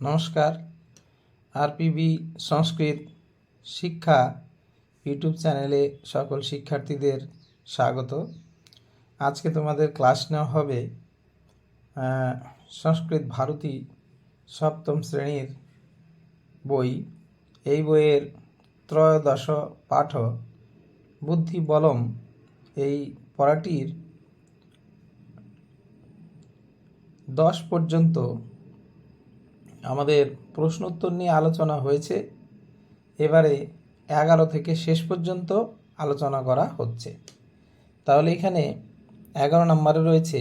নমস্কার। আরপিবি সংস্কৃত শিক্ষা ইউটিউব চ্যানেলে সকল শিক্ষার্থীদের স্বাগত। আজকে তোমাদের ক্লাস নেওয়া হবে সংস্কৃত ভারতী সপ্তম শ্রেণির বই। এই বইয়ের ত্রয়োদশ পাঠ, বুদ্ধি বলম। এই পড়াটির দশ পর্যন্ত আমাদের প্রশ্নোত্তর নিয়ে আলোচনা হয়েছে। এবারে এগারো থেকে শেষ পর্যন্ত আলোচনা করা হচ্ছে। তাহলে এখানে এগারো নম্বরে রয়েছে,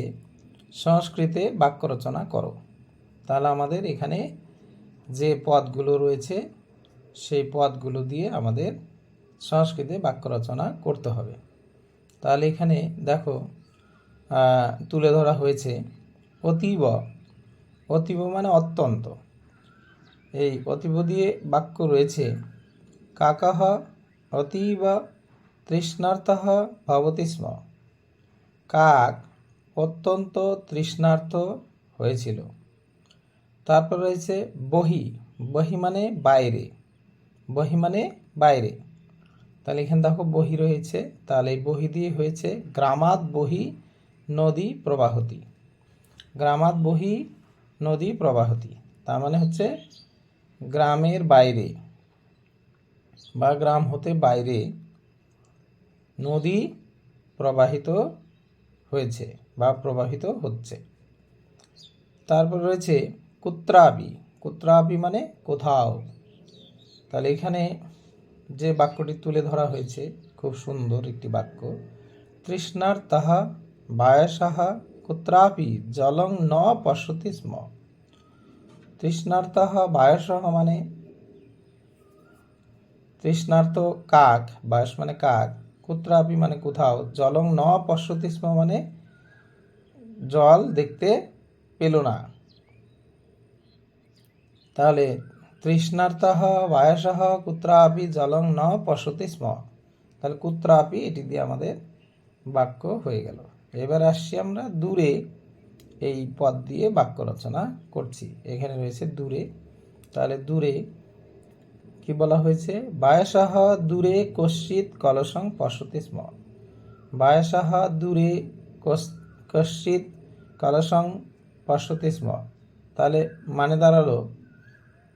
সংস্কৃতে বাক্য রচনা করো। তাহলে আমাদের এখানে যে পদগুলো রয়েছে, সেই পদগুলো দিয়ে আমাদের সংস্কৃতে বাক্য রচনা করতে হবে। তাহলে এখানে দেখো তুলে ধরা হয়েছে, অতীব। অতীব মানে অত্যন্ত। এই অতীব দিয়ে বাক্য রয়েছে, কাকাহ অতীব তৃষ্ণার্থ ভবতি স্ম। কাক অত্যন্ত তৃষ্ণার্থ হয়েছিল। তারপর রয়েছে, বহি। বহি মানে বাইরে। বহি মানে বাইরে। তাহলে এখানে দেখো বহি রয়েছে, তাহলে এই বহি দিয়ে হয়েছে গ্রামাত বহি নদী প্রবাহতি। গ্রামাত বহি নদী প্রবাহতি। তার মানে হচ্ছে গ্রামের বাইরে বা গ্রাম হতে বাইরে নদী প্রবাহিত হয়েছে বা প্রবাহিত হচ্ছে। তারপর রয়েছে কুত্রাবি। কুত্রাপি মানে কোথাও। তাহলে এখানে যে বাক্যটি তুলে ধরা হয়েছে, খুব সুন্দর একটি বাক্য। তৃষ্ণার তাহা বায়সাহা কুত্রাপি জলং ন পশ্যতি স্ম। তৃষ্ণার্থ বায়সহ মানে তৃষ্ণার্থ কাক, বায়স মানে কাক, কুত্রাপি মানে কোথাও, জলং ন পশ্যতি স্ম মানে জল দেখতে পেল না। তাহলে তৃষ্ণার্থ বায়সহ কুত্রাপি, জলং ন পশ্যতি স্ম। তাহলে কুত্রাপি, এটি দিয়ে আমাদের বাক্য হয়ে গেল। এবার আসছি আমরা দূরে। এই পদ দিয়ে বাক্য রচনা করছি। এখানে রয়েছে দূরে। তাহলে দূরে কি বলা হয়েছে? বায়সাহ দূরে কশ্চিৎ কলসং পশ্যতি স্ম। বায়সাহ দূরে কশ্চিৎ কলসং পশ্যতি স্ম। তাহলে মানে দাঁড়াল,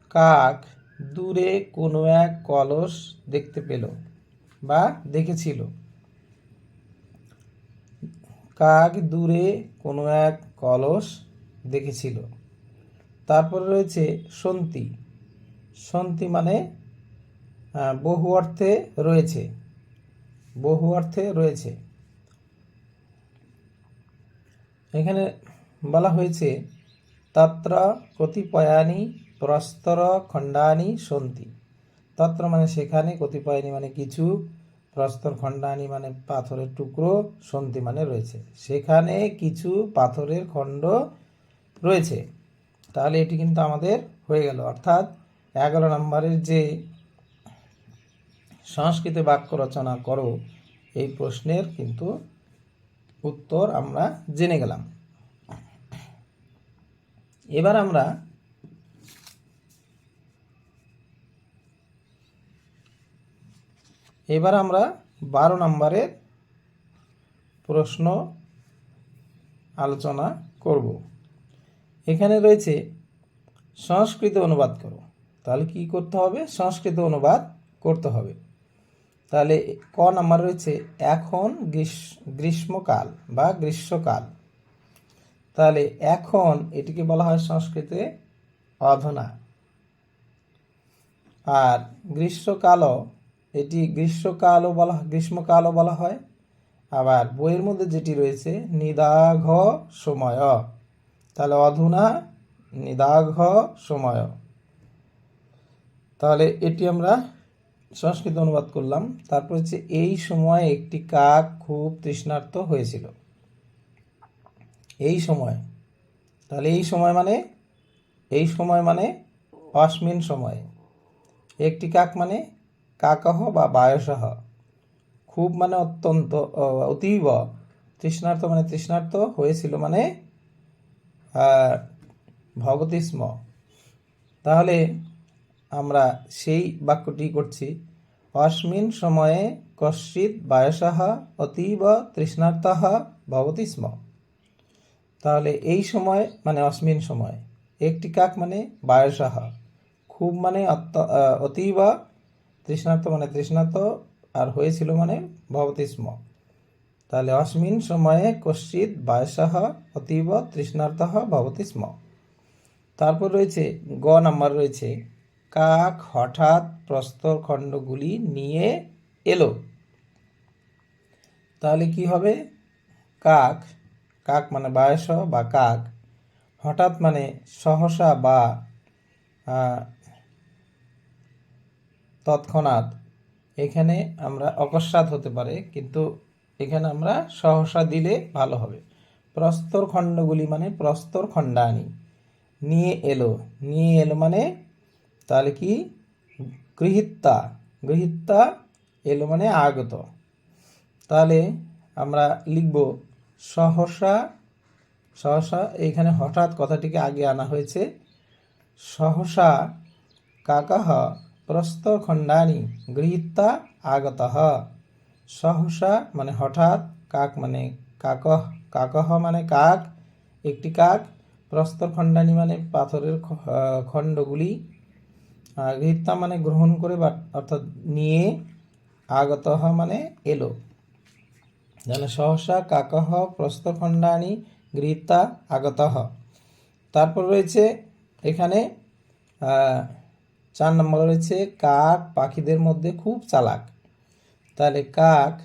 কাক দূরে কোনো এক কলস দেখতে পেল বা দেখেছিল। কাক দূরে কোনো এক কলস দেখেছিল। তারপর রয়েছে সন্তি। সন্তি মানে বহু অর্থে রয়েছে। বহু অর্থে রয়েছে। এখানে বলা হয়েছে, তত্র কতিপয়ানি প্রস্তর খণ্ডানি সন্তি। তত্র মানে সেখানে, কতিপয়ানি মানে কিছু। প্রস্তর খণ্ডানি মানে পাথরের টুকরো সন্তি মানে রয়েছে। সেখানে কিছু পাথরের খণ্ড রয়েছে। তাহলে এটি কিন্তু আমাদের হয়ে গেল। অর্থাৎ এগারো নম্বরের যে সংস্কৃতে বাক্য রচনা করো, এই প্রশ্নের কিন্তু উত্তর আমরা জেনে গেলাম। এবার আমরা এবার আমরা বারো নম্বরের প্রশ্ন আলোচনা করব। এখানে রয়েছে, সংস্কৃত অনুবাদ করো। তাহলে কি করতে হবে? সংস্কৃত অনুবাদ করতে হবে। তাহলে ক নাম্বার রয়েছে, এখন গ্রীষ্ম গ্রীষ্মকাল বা গ্রীষ্মকাল। তাহলে এখন এটিকে বলা হয় সংস্কৃতে অধনা। আর গ্রীষ্মকালও এটি গ্রীষ্মকালও বলা গ্রীষ্মকালও বলা হয়। আবার বইয়ের মধ্যে যেটি রয়েছে, নিদাঘ সময়। তাহলে অধুনা নিদাঘ সময়। তাহলে এটি আমরা সংস্কৃত অনুবাদ করলাম। তারপর হচ্ছে, এই সময় একটি কাক খুব তৃষ্ণার্ত হয়েছিল। এই সময়। তাহলে এই সময় মানে এই সময় মানে অস্মিন সময়ে। একটি কাক মানে কাকহ বা বায়সহ। খুব মানে অত্যন্ত অতীব। তৃষ্ণার্ত মানে তৃষ্ণার্ত হয়েছিল মানে আহ, ভবতি স্ম তাহলে আমরা সেই বাক্যটি করছি। অস্মিন সময়ে কশ্চিৎ বায়সः অতীব তৃষ্ণার্তः ভবতি স্ম তাহলে এই সময় মানে অস্মিন সময়। একটি কাক মানে বায়সः খুব মানে অতীব তৃষ্ণার্ত মানে তৃষ্ণার্ত, আর হয়েছিল মানে ভবতি স্ম। তাহলে অস্মিন সময়ে কশ্চিৎ বায়সः অতীব তৃষ্ণার্তः ভবতি স্ম। তারপর রয়েছে গ নাম্বার রয়েছে, কাক হঠাৎ প্রস্তর খণ্ডগুলি নিয়ে এলো। তাহলে কি হবে? কাক কাক মানে বায়স বা কাক, হঠাৎ মানে সহসা বা তৎক্ষণাৎ। এখানে আমরা অকস্মাৎ হতে পারে, কিন্তু এখানে আমরা সহসা দিলে ভালো হবে। প্রস্তর খণ্ডগুলি মানে প্রস্তর খণ্ডানি। নিয়ে এলো। নিয়ে এলো মানে তাহলে কি? গৃহীতা। গৃহীতা এলো মানে আগত। তাহলে আমরা লিখব সহসা সহসা এইখানে হঠাৎ কথাটিকে আগে আনা হয়েছে। সহসা কাকহ প্রস্তরখণ্ডানি গৃহীতা আগতः সহসা মানে হঠাৎ কাক মানে কাকহ কাকহ মানে কাক একটি কাক প্রস্তরখণ্ডানি মানে পাথরের খণ্ডগুলি গৃহীতা মানে গ্রহণ করে বা অর্থাৎ নিয়ে আগতः মানে এলো। যেন সহসা কাকহ প্রস্তরখণ্ডানি গৃহীতা আগতः তারপর রয়েছে এখানে চার নম্বর রয়েছে কাক, পাখিদের মধ্যে খুব চালাক। তাহলে কাক,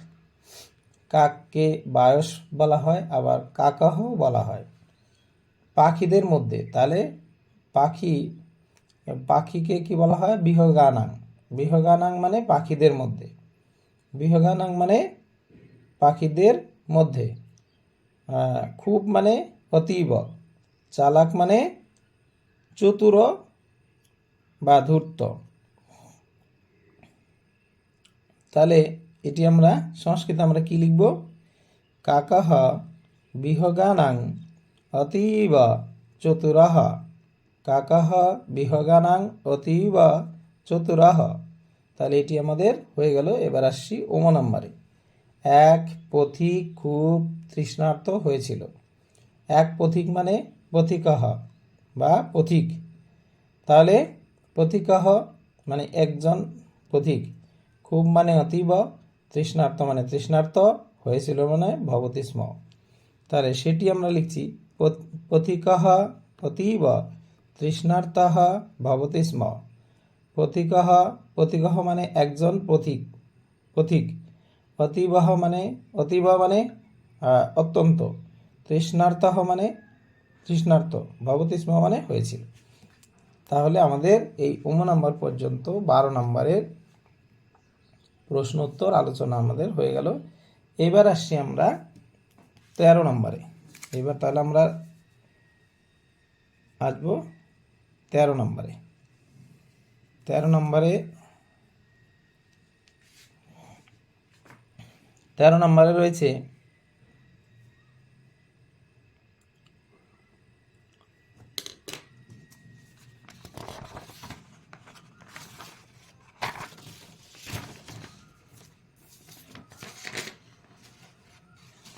কাককে বায়স বলা হয়, আবার কাকাহ বলা হয়। পাখিদের মধ্যে, তাহলে পাখি, পাখিকে কি বলা হয়? বিহগানাং। বিহগানাং মানে পাখিদের মধ্যে। বিহগানাং মানে পাখিদের মধ্যে। খুব মানে অতীব। চালাক মানে চতুর বা ধূর্ত। তাহলে এটি আমরা সংস্কৃত আমরা কি লিখব? কাকাহ বিহগানাং অতীব চতুরः কাকাহ বিহগানাং অতীব চতুরः তাহলে এটি আমাদের হয়ে গেল, এবার আসছি ওম নম্বরে। এক পথিক খুব তৃষ্ণার্ত হয়েছিল। এক পথিক মানে পথিকহ বা পথিক। তাহলে পথিকহ মানে একজন পথিক খুব মানে অতীব, তৃষ্ণার্ত মানে তৃষ্ণার্ত হয়েছিল মানে ভবতি স্ম তাহলে সেটি আমরা লিখছি পথিকः অতীব, তৃষ্ণার্তः ভবতি স্ম পথিকः পথিকः মানে একজন পথিক পথিক অতীবহ মানে অতীব মানে অত্যন্ত। তৃষ্ণার্তः মানে তৃষ্ণার্ত ভবতি স্ম মানে হয়েছিল। তাহলে আমাদের এই উম নম্বর পর্যন্ত বারো নম্বরের প্রশ্ন উত্তর আলোচনা আমাদের হয়ে গেল। এবার আসছি আমরা তেরো নম্বরে। এবার তাহলে আমরা আসব তেরো নম্বরে। তেরো নম্বরে তেরো নম্বরে রয়েছে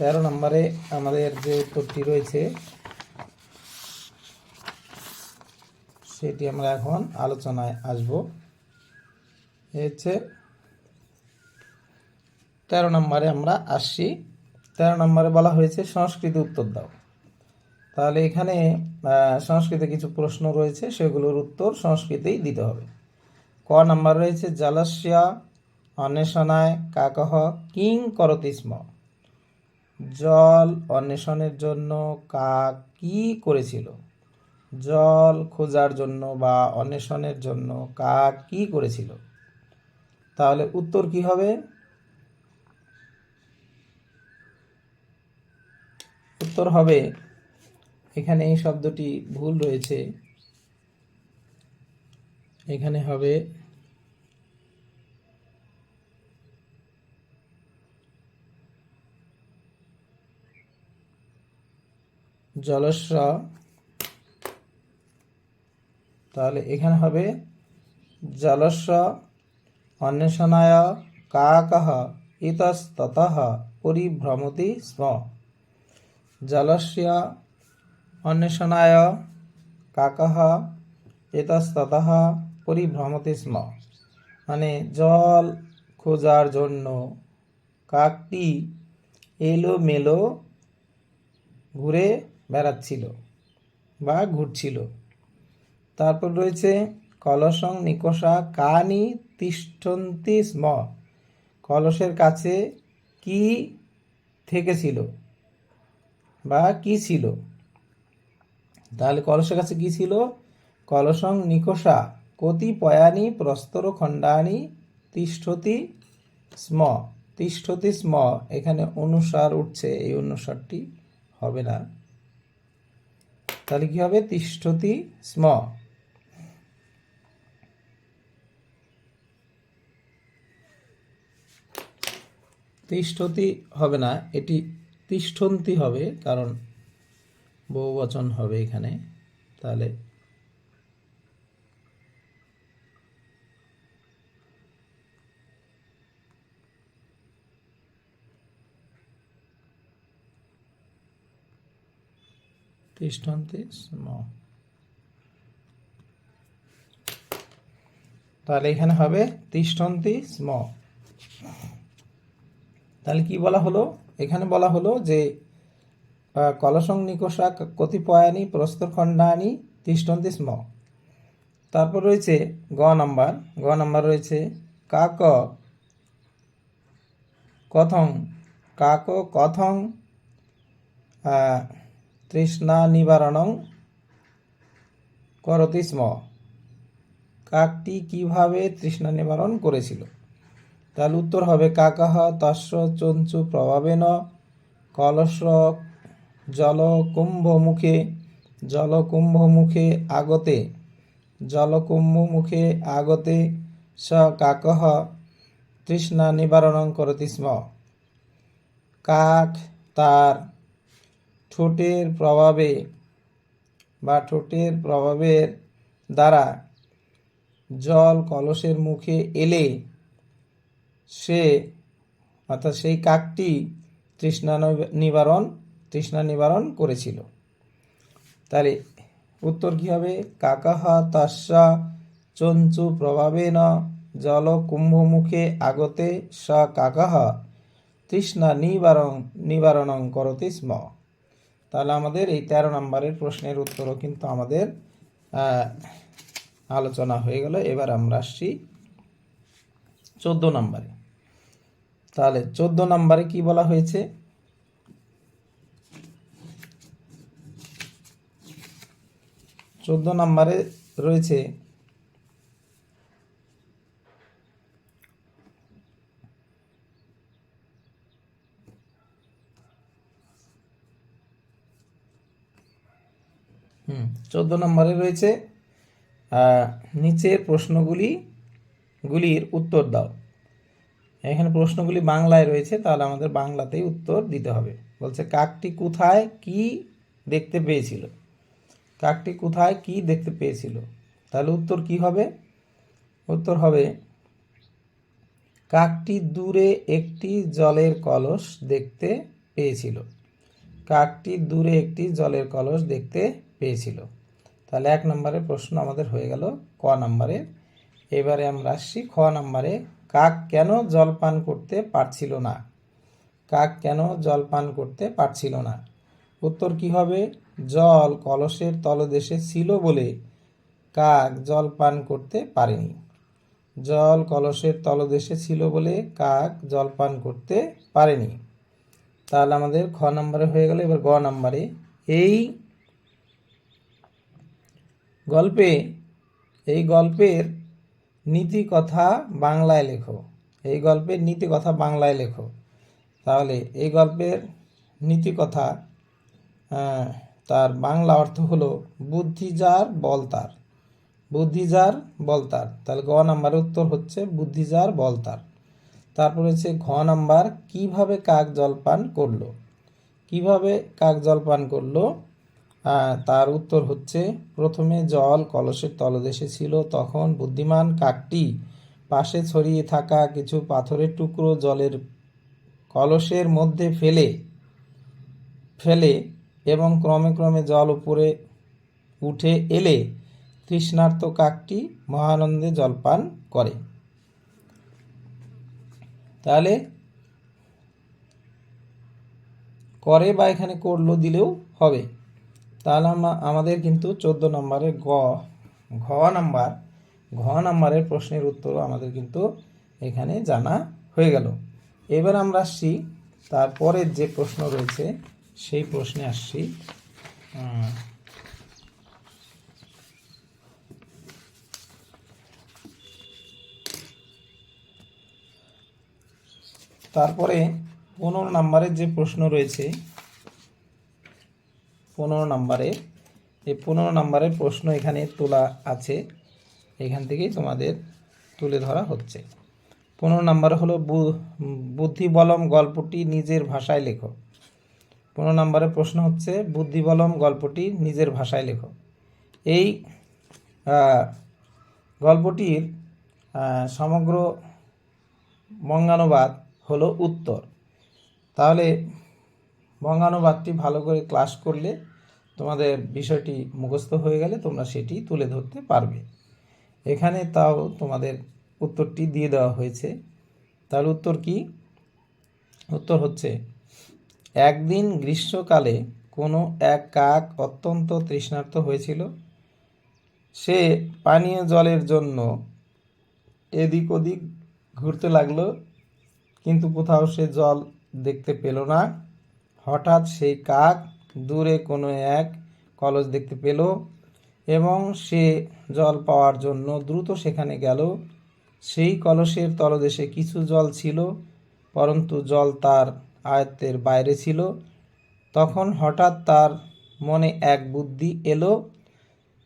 তেরো নম্বরে আমাদের যে উত্তরটি রয়েছে, সেটি আমরা এখন আলোচনায় আসব। হচ্ছে তেরো নম্বরে আমরা আসছি। তেরো নম্বরে বলা হয়েছে, সংস্কৃত উত্তর দাও। তাহলে এখানে সংস্কৃতে কিছু প্রশ্ন রয়েছে, সেগুলোর উত্তর সংস্কৃতেই দিতে হবে। ক নাম্বার রয়েছে, জলস্য, অন্বেষণায় কাকহ কিং করতি স্ম জল অন্বেষণের জন্য কাক কি করেছিল? জল খোঁজার জন্য বা অন্বেষণের জন্য কাক কি করেছিল? তাহলে উত্তর কি হবে? উত্তর হবে, এখানে এই শব্দটি ভুল রয়েছে। এখানে হবে জলস্র, তাহলে এখানে হবে জলস্য অন্বেষণায় কাকः ইতস্ততः, পরিভ্রমতি স্ম। জলস্য, অন্বেষণায় কাকः ইতস্ততः, পরিভ্রমতি স্ম। মানে জল খোঁজার জন্য কাকটি এলোমেলো ঘুরে বেড়াচ্ছিল বা ঘুরছিল। তারপর রয়েছে কলসং নিকষা কানি তিষ্ঠন্তি স্ম। কলসের কাছে কি থেকেছিল বা কি ছিল? তাহলে কলসের কাছে কি ছিল? কলসং নিকষা কতিপয়ানি প্রস্তর খণ্ডানি তিষ্ঠতি স্ম। তিষ্ঠতি স্ম এখানে অনুসার উঠছে, এই অনুসারটি হবে না। তাহলে কি হবে? তিষ্ঠতি স্ম। তিষ্ঠতি হবে না, এটি তিষ্ঠন্তি হবে, কারণ বহুবচন হবে এখানে। তাহলে তিষ্ঠন্তি স্ম। তাহলে এখানে হবে তিষ্ঠন্তি স্ম। তাহলে কি বলা হলো? এখানে বলা হলো যে কলসং নিকষা কতিপয়ানি প্রস্তরখণ্ডানি তিষ্ঠন্তি স্ম। তারপর রয়েছে গ নাম্বার। গ নাম্বার রয়েছে কাক কথং। কাক কথং তৃষ্ণা নিবারণং করতি স্ম। কাকটি কীভাবে তৃষ্ণা নিবারণ করেছিল? তাহলে উত্তর হবে কাকাহ তস্য চঞ্চু প্রভাবেন কলস জলকুম্ভ মুখে জলকুম্ভ মুখে আগতে জলকুম্ভ মুখে আগতে স কাকহ তৃষ্ণা নিবারণং করতি স্ম। কাক তার ঠোঁটের প্রভাবে বা ঠোঁটের প্রভাবের দ্বারা জল কলসের মুখে এলে সে অর্থাৎ সেই কাকটি তৃষ্ণা নিবারণ তৃষ্ণা নিবারণ করেছিল। তাহলে উত্তর কি হবে? কাকাহ তস্যা চঞ্চু প্রভাবেন জল কুম্ভমুখে আগতে স কাকাহ তৃষ্ণা নিবারণ নিবারণং করতি স্ম। তাহলে আমাদের এই তেরো নম্বরের প্রশ্নের উত্তরও কিন্তু আমাদের আলোচনা হয়ে গেল। এবার আমরা আসছি চোদ্দ নম্বরে। তাহলে চোদ্দ নম্বরে কি বলা হয়েছে? চোদ্দ নম্বরে রয়েছে চোদ্দ নম্বরে রয়েছে নিচের প্রশ্নগুলি, গুলির উত্তর দাও। এখানে প্রশ্নগুলি বাংলায় রয়েছে, তাহলে আমাদের বাংলাতেই উত্তর দিতে হবে। বলছে, কাকটি কোথায় কি দেখতে পেয়েছিল? কাকটি কোথায় কি দেখতে পেয়েছিল? তাহলে উত্তর কি হবে? উত্তর হবে, কাকটি দূরে একটি জলের কলস দেখতে পেয়েছিল। কাকটি দূরে একটি জলের কলস দেখতে পেয়েছিল। তাহলে এক নম্বরের প্রশ্ন আমাদের হয়ে গেল ক নম্বরে। এবারে আমরা আসছি খ নম্বরে। কাক কেন জল পান করতে পারছিল না? কাক কেন জল পান করতে পারছিল না? উত্তর কি হবে? জল কলসের তলদেশে ছিল বলে কাক জল পান করতে পারেনি। জল কলসের তলদেশে ছিল বলে কাক জল পান করতে পারেনি। তাহলে আমাদের খ নম্বরে হয়ে গেল। এবার গ নম্বরে। এই গল্পে, এই গল্পের নীতি কথা বাংলায় লেখো। এই গল্পের নীতি কথা বাংলায় লেখো। তাহলে এই গল্পের নীতি কথা তার বাংলা অর্থ হলো বুদ্ধি যার, বল তার। বুদ্ধি যার, বল তার। তাহলে গ নাম্বারের উত্তর হচ্ছে বুদ্ধি যার, বল তার। তারপর হচ্ছে ঘ নাম্বার, কীভাবে কাক জলপান করল? কীভাবে কাক জলপান করল? তার উত্তর হচ্ছে, প্রথমে জল কলসের তলদেশে ছিল, তখন বুদ্ধিমান কাকটি পাশে ছড়িয়ে থাকা কিছু পাথরের টুকরো জলের কলসের মধ্যে ফেলে ফেলে এবং ক্রমে ক্রমে জল উপরে উঠে এলে তৃষ্ণার্ত কাকটি মহানন্দে জলপান করে। তাহলে করে বা এখানে করল দিলেও হবে। তাহলে আমাদের কিন্তু চোদ্দ নম্বরের গ ঘ নাম্বার, ঘ নাম্বারের প্রশ্নের উত্তরও আমাদের কিন্তু এখানে জানা হয়ে গেল। এবার আমরা আসছি তারপরের যে প্রশ্ন রয়েছে, সেই প্রশ্নে আসছি। তারপরে পনেরো নম্বরের যে প্রশ্ন রয়েছে পনেরো নম্বরে এই পনেরো নম্বরের প্রশ্ন এখানে তোলা আছে, এখান থেকেই তোমাদের তুলে ধরা হচ্ছে। পনেরো নম্বর হলো বুদ্ধিবলম গল্পটি নিজের ভাষায় লেখো। পনেরো নম্বরের প্রশ্ন হচ্ছে, বুদ্ধিবলম গল্পটি নিজের ভাষায় লেখো। এই গল্পটির সমগ্র বঙ্গানুবাদ হলো উত্তর। তাহলে বঙ্গানুবাদটি ভালো করে ক্লাস করলে তোমাদের বিষয়টি মুখস্থ হয়ে গেলে তোমরা সেটি তুলে ধরতে পারবে। এখানে তাও তোমাদের উত্তরটি দিয়ে দেওয়া হয়েছে। তার উত্তর কি? উত্তর হচ্ছে, একদিন গ্রীষ্মকালে কোনো এক কাক অত্যন্ত তৃষ্ণার্ত হয়েছিল। সে পানীয় জলের জন্য এদিক ওদিক ঘুরতে লাগল, কিন্তু কোথাও সে জল দেখতে পেল না। হঠাৎ সেই কাক দূরে কোনো এক কলস দেখতে পেল এবং সে জল পাওয়ার জন্য দ্রুত সেখানে গেল। সেই কলসের তলদেশে কিছু জল ছিল, পরন্তু জল তার আয়ত্তের বাইরে ছিল। তখন হঠাৎ তার মনে এক বুদ্ধি এলো,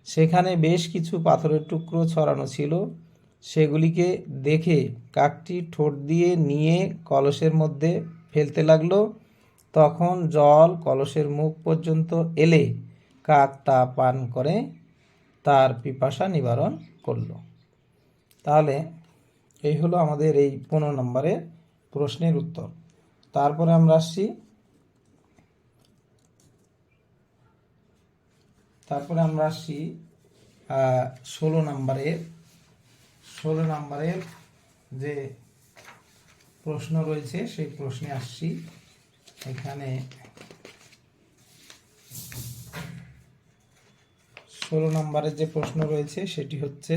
সেখানে বেশ কিছু পাথরের টুকরো ছড়ানো ছিল। সেগুলিকে দেখে কাকটি ঠোঁট দিয়ে নিয়ে কলসের মধ্যে ফেলতে লাগল। তখন জল কলসের মুখ পর্যন্ত এলে কাক তা পান করে তার পিপাসা নিবারণ করল। তাহলে এই হলো আমাদের এই পনেরো নম্বরের প্রশ্নের উত্তর। তারপরে আমরা আসছি। তারপরে আমরা আসছি ষোলো নম্বরের ষোলো নম্বরের যে প্রশ্ন রয়েছে সেই প্রশ্নে আসছি। এখানে ষোলো নম্বরের যে প্রশ্ন রয়েছে সেটি হচ্ছে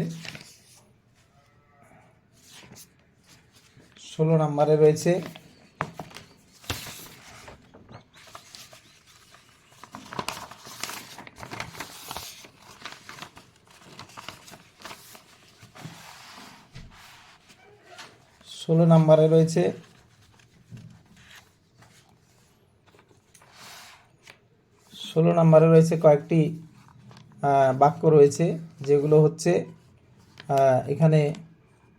ষোলো নম্বরে রয়েছে ষোলো নম্বরে রয়েছে ষোলো নম্বরে রয়েছে কয়েকটি বাক্য রয়েছে, যেগুলো হচ্ছে এখানে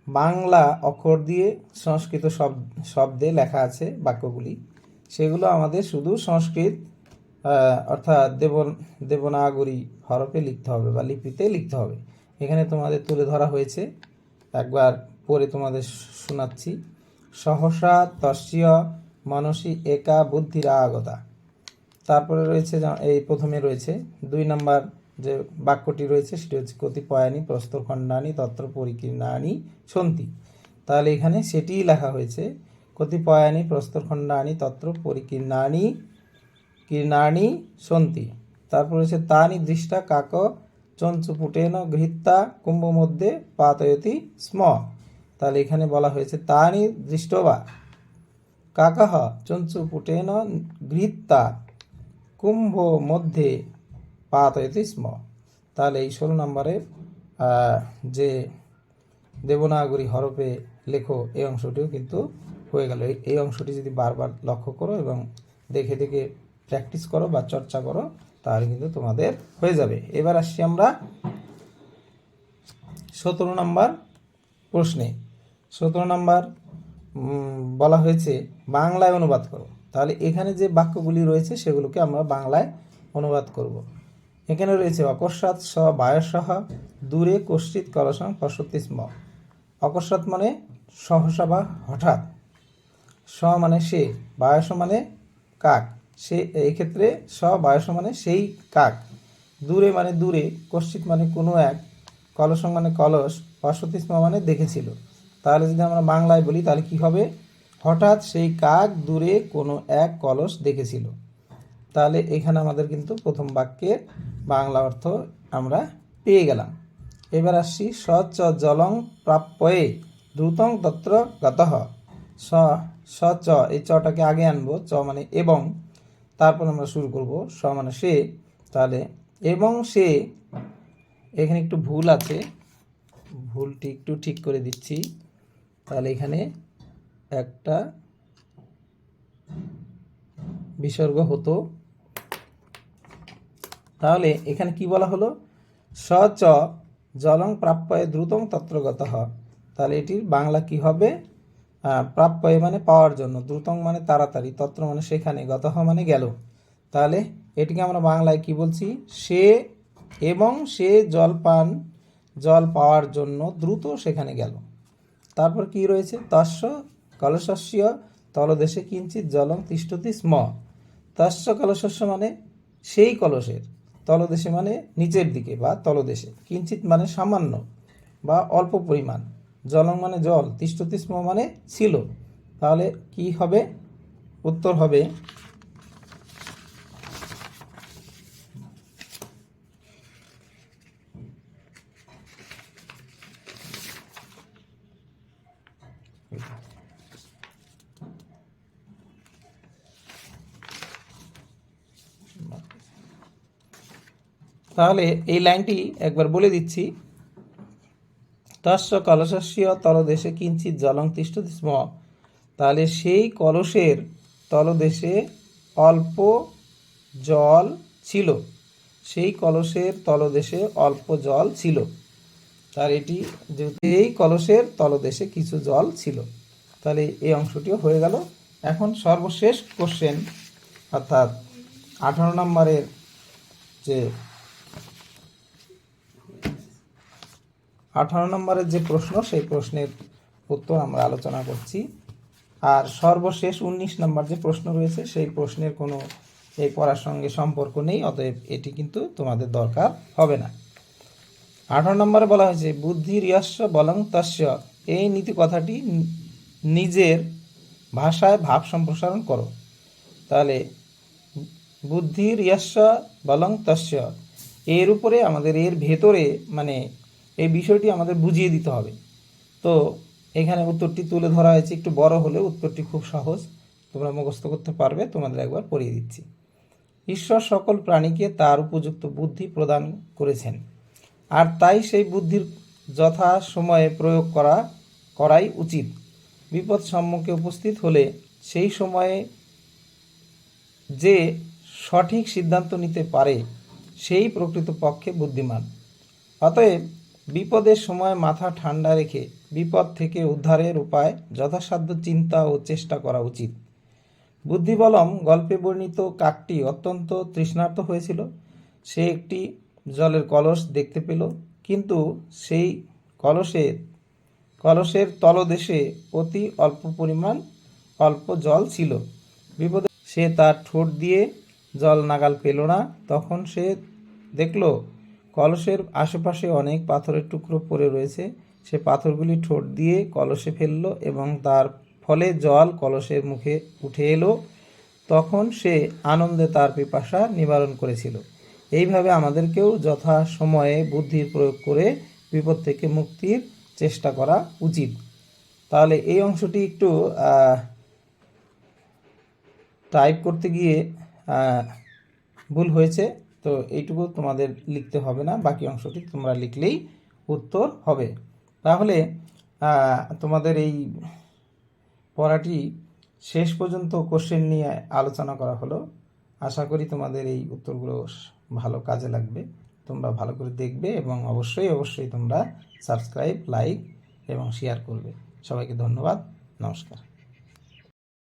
বাংলা অক্ষর দিয়ে সংস্কৃত শব্দ শব্দে লেখা আছে বাক্যগুলি। সেগুলো আমাদের শুধু সংস্কৃত অর্থাৎ দেবন, দেবনাগরী হরফে লিখতে হবে বা লিপিতে লিখতে হবে। এখানে তোমাদের তুলে ধরা হয়েছে, একবার পরে তোমাদের শোনাচ্ছি। সহসা তস্য মনসী একা বুদ্ধিরা আগতা। তারপরে রয়েছে এই প্রথমে রয়েছে দুই নাম্বার যে বাক্যটি রয়েছে, সেটি হচ্ছে কতিপয়ানি, প্রস্তরখণ্ডানি তত্র পরিকীর্ণানি সন্তি। তাহলে এখানে সেটিই লেখা হয়েছে, কতিপয়ানি, প্রস্তরখণ্ডানি তত্র পরিকীর্ণানি কীর্ণানি, সন্তি। তারপর হচ্ছে তানি দৃষ্টা কাক চঞ্চুপুটেন গৃহীতা কুম্ভ মধ্যে পাতয়তি স্ম। তাহলে এখানে বলা হয়েছে তানি দৃষ্টবা। কাকহ চঞ্চুপুটেন গৃহীতা কুম্ভ মধ্যে পাতয়তি স্ম। তাহলে এই ষোলো নম্বরের যে দেবনাগরী হরফে লেখো, এই অংশটিও কিন্তু হয়ে গেল। এই অংশটি যদি বারবার লক্ষ্য করো এবং দেখে দেখে প্র্যাকটিস করো বা চর্চা করো, তাহলে কিন্তু তোমাদের হয়ে যাবে। এবার আসছি আমরা সতেরো নম্বর প্রশ্নে। সতেরো নম্বর বলা হয়েছে, বাংলায় অনুবাদ করো। তাহলে এখানে যে বাক্যগুলি রয়েছে সেগুলোকে আমরা বাংলায় অনুবাদ করব। এখানে রয়েছে অকস্মাৎ স, বায়সহ, দূরে কশ্চিৎ কলসং পশতি স্ম। অকস্মাৎ মানে সহসা বা হঠাৎ। স মানে সে, বায়স মানে কাক। সে, এই ক্ষেত্রে স, বায়স মানে সেই কাক। দূরে মানে দূরে, কশ্চিৎ মানে কোনো এক, কলসং মানে কলস পশতিস্ম মানে দেখেছিল। তাহলে যদি আমরা বাংলায় বলি তাহলে কি হবে? হঠাৎ সেই কাক দূরে কোনো এক কলস দেখেছিল। তাহলে এখানে আমাদের কিন্তু প্রথম বাক্যের বাংলা অর্থ আমরা পেয়ে গেলাম। এবার আসছি সচ জলং প্রাপ্যয়ে দ্রুতং তত্র গতঃ। স স, চ, এই চটাকে আগে আনব, চ মানে এবং, তারপর আমরা শুরু করব, স মানে সে, তাহলে এবং সে, এখানে একটু ভুল আছে, ভুলটি একটু ঠিক করে দিচ্ছি। তাহলে এখানে একটা বিসর্গ হতো। তাহলে এখানে কি বলা হলো? স, চ, জলং প্রাপ্যয়ে দ্রুতং তত্রগত তাহলে এটির বাংলা কি হবে? প্রাপ্যয়ে মানে পাওয়ার জন্য, দ্রুতং মানে তাড়াতাড়ি তত্র মানে সেখানে, গত মানে গেল। তাহলে এটিকে আমরা বাংলায় কি বলছি? সে এবং সে জল পান জল পাওয়ার জন্য দ্রুত সেখানে গেল। তারপর কি রয়েছে? তস্য কলশস্য তলদেশে কিঞ্চিত জলম তিষ্ঠতি স্ম। তস্য কলশস্য মানে সেই কলসের। তলদেশে মানে নিচের দিকে বা তলদেশে। কিঞ্চিত মানে সামান্য বা অল্প পরিমাণ। জলং মানে জল, তিষ্ঠতি স্ম মানে ছিল। তাহলে কি হবে? উত্তর হবে তাহলে এই লাইনটি একবার বলে দিচ্ছি। তস্য কলসস্য তলদেশে কিঞ্চিত জলং তিষ্ঠতি স্ম তাহলে সেই কলসের তলদেশে অল্প জল ছিল। সেই কলসের তলদেশে অল্প জল ছিল। তার এটি যেহেতু এই কলসের তলদেশে কিছু জল ছিল। তাহলে এই অংশটিও হয়ে গেল। এখন সর্বশেষ কোশ্চেন অর্থাৎ আঠারো নম্বরের যে আঠারো নম্বরের যে প্রশ্ন, সেই প্রশ্নের উত্তর আমরা আলোচনা করছি। আর সর্বশেষ উনিশ নম্বর যে প্রশ্ন রয়েছে, সেই প্রশ্নের কোনো এই পড়ার সঙ্গে সম্পর্ক নেই, অতএব এটি কিন্তু তোমাদের দরকার হবে না। আঠারো নম্বরে বলা হয়েছে, বুদ্ধির ইয়াস্য বলং তস্য। এই নীতি কথাটি নিজের ভাষায় ভাব সম্প্রসারণ করো। তাহলে, বুদ্ধির ইয়াস্য বলং তস্য। এর উপরে আমাদের এর ভেতরে মানে এই বিষয়টি আমাদের বুঝিয়ে দিতে হবে। তো এখানে উত্তরটি তুলে ধরা হয়েছে, একটু বড় হলে উত্তরটি খুব সহজ। তোমরা মুখস্থ করতে পারবে, তোমাদের একবার পড়িয়ে দিচ্ছি। ঈশ্বর সকল প্রাণীকে তার উপযুক্ত বুদ্ধি প্রদান করেছেন। আর তাই সেই বুদ্ধির যথা সময়ে প্রয়োগ করা, করাই উচিত। বিপদ সম্মুখে উপস্থিত হলে সেই সময়ে যে সঠিক সিদ্ধান্ত নিতে পারে, সেই প্রকৃতপক্ষে বুদ্ধিমান। অতএব বিপদের সময় মাথা ঠান্ডা রেখে বিপদ থেকে উদ্ধারের উপায় যথাসাধ্য চিন্তা ও চেষ্টা করা উচিত। বুদ্ধিবলম গল্পে বর্ণিত কাকটি অত্যন্ত তৃষ্ণার্ত হয়েছিল। সে একটি জলের কলস দেখতে পেল, কিন্তু সেই কলসের কলসের তলদেশে অতি অল্প পরিমাণ অল্প জল ছিল। বিপদে সে তার ঠোঁট দিয়ে জল নাগাল পেল না। তখন সে দেখল কলসের আশেপাশে অনেক পাথরের টুকরো পড়ে রয়েছে। সে পাথরগুলি ঠোঁট দিয়ে কলসে ফেলল এবং তার ফলে জল কলসের মুখে উঠে এলো। তখন সে আনন্দে তার পিপাসা নিবারণ করেছিল। এইভাবে আমাদেরকেও যথা সময়ে বুদ্ধির প্রয়োগ করে বিপদ থেকে মুক্তির চেষ্টা করা উচিত। তাহলে এই অংশটি একটু টাইপ করতে গিয়ে ভুল হয়েছে। তো এইটুকু তোমাদের লিখতে হবে না, বাকি অংশটি তোমরা লিখলেই উত্তর হবে। তাহলে তোমাদের এই পড়াটি শেষ পর্যন্ত কোশ্চেন নিয়ে আলোচনা করা হলো। আশা করি তোমাদের এই উত্তরগুলো ভালো কাজে লাগবে। তোমরা ভালো করে দেখবে এবং অবশ্যই অবশ্যই তোমরা সাবস্ক্রাইব লাইক এবং শেয়ার করবে। সবাইকে ধন্যবাদ। নমস্কার।